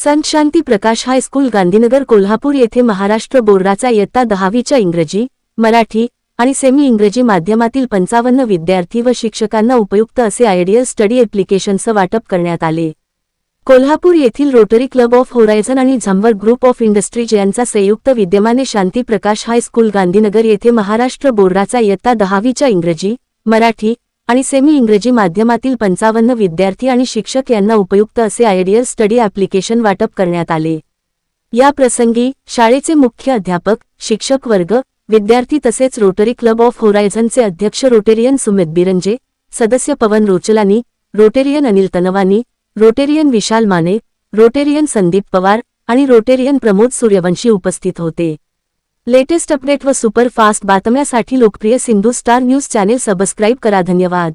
संत Shanti Prakash high school Gandhinagar Kolhapur येथे महाराष्ट्र बोर्डाचा इयत्ता दहावीच्या इंग्रजी मराठी आणि सेमी इंग्रजी माध्यमातील पंचावन्न विद्यार्थी व शिक्षकांना उपयुक्त असे आयडियल स्टडी ॲप्लिकेशनचं वाटप करण्यात आले. कोल्हापूर येथील रोटरी क्लब ऑफ होरायझन आणि झंवर ग्रुप ऑफ इंडस्ट्रीज यांचा संयुक्त विद्यमाने शांती प्रकाश हायस्कूल गांधीनगर येथे महाराष्ट्र बोर्डाचा इयत्ता दहावीच्या इंग्रजी मराठी आणि सेमी इंग्रजी माध्यमातील पंचावन्न विद्यार्थी आणि शिक्षक यांना उपयुक्त असे आयडियल स्टडी ॲप्लिकेशन वाटप करण्यात आले. या प्रसंगी शाळेचे मुख्य अध्यापक शिक्षक वर्ग विद्यार्थी तसेच रोटरी क्लब ऑफ होरायझनचे अध्यक्ष रोटेरियन सुमित बिरंजे सदस्य Pawan Rochlani Rotarian Anil Tanwani Rotarian Vishal Mane Rotarian Sandeep Pawar आणि रोटेरियन प्रमोद सूर्यवंशी उपस्थित होते. लेटेस्ट अपडेट व सुपरफास्ट बातम्यासाठी लोकप्रिय Sindhu star news channel subscribe करा. धन्यवाद.